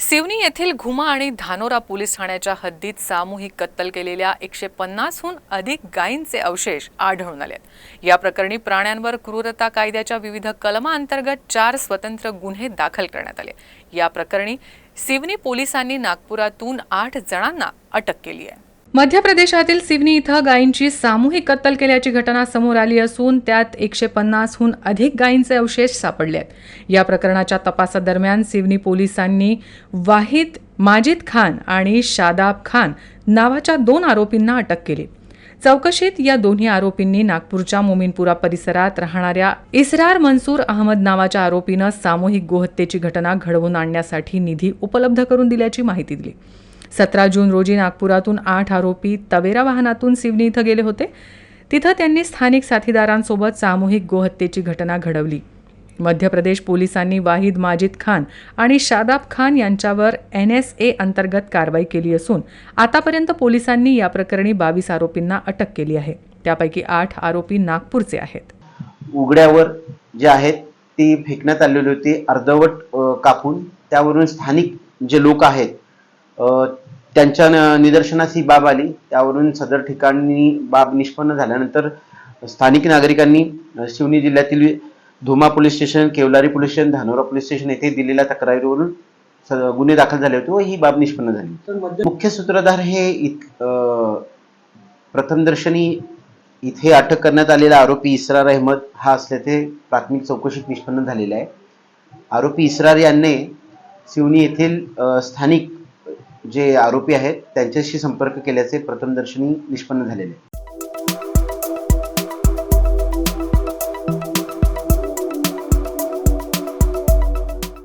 सिवनी येथील घुमा आणि धानोरा पोलीस ठाण्याच्या हद्दीत सामूहिक कत्तल केलेल्या एकशे पन्नासहून अधिक गायींचे अवशेष आढळून आले आहेत. या प्रकरणी प्राण्यांवर क्रूरता कायद्याच्या विविध कलमांतर्गत चार स्वतंत्र गुन्हे दाखल करण्यात आले या प्रकरणी सिवनी पोलिसांनी नागपुरातून आठ जणांना अटक केली आहे मध्य प्रदेशातील सिवनी इथं गायींची सामूहिक कत्तल केल्याची घटना समोर आली असून त्यात एकशे पन्नासहून अधिक गायींचे अवशेष सापडले आहेत. या प्रकरणाच्या तपासादरम्यान सिवनी पोलिसांनी वाहिद माजिद खान आणि शादाब खान नावाच्या दोन आरोपींना अटक केली. चौकशीत या दोन्ही आरोपींनी नागपूरच्या मोमीनपुरा परिसरात राहणाऱ्या इसरार मनसूर अहमद नावाच्या आरोपीनं सामूहिक गोहत्येची घटना घडवून आणण्यासाठी निधी उपलब्ध करून दिल्याची माहिती दिली. सतरा जून रोजी नागपुरातून आठ आरोपी तवेरा वाहनातून सिवनी इथं गेले होते. तिथं त्यांनी स्थानिक साथीदारांसोबत सामूहिक गोहत्येची घटना घडवली. मध्य प्रदेश पोलिसांनी वाहिद माजिद खान आणि शादाब खान यांच्यावर एन एस ए अंतर्गत कारवाई केली असून आतापर्यंत पोलिसांनी या प्रकरणी बावीस आरोपींना अटक केली आहे. त्यापैकी आठ आरोपी नागपूरचे आहेत. उघड्यावर जे आहेत ती फेकण्यात आलेली होती अर्धवट कापून. त्यावरून स्थानिक जे लोक आहेत त्यांच्या निदर्शनास ही बाब आली. त्यावरून सदर ठिकाणी बाब निष्पन्न झाल्यानंतर स्थानिक नागरिकांनी शिवनी जिल्ह्यातील Dhuma police station Keolari police station Dhanora police station येथे दिलेल्या तक्रारीवरून गुन्हे दाखल झाले होते व ही बाब निष्पन्न झाली. मुख्य सूत्रधार हे प्रथमदर्शनी इथे अटक करण्यात आलेला आरोपी इसरार अहमद हा असल्याचे प्राथमिक चौकशीत निष्पन्न झालेले आहे. आरोपी इसरार यांनी सिवनी येथील स्थानिक जे आरोपी आहेत त्यांच्याशी संपर्क केल्याचे प्रथमदर्शनी निष्पन्न झालेले आहे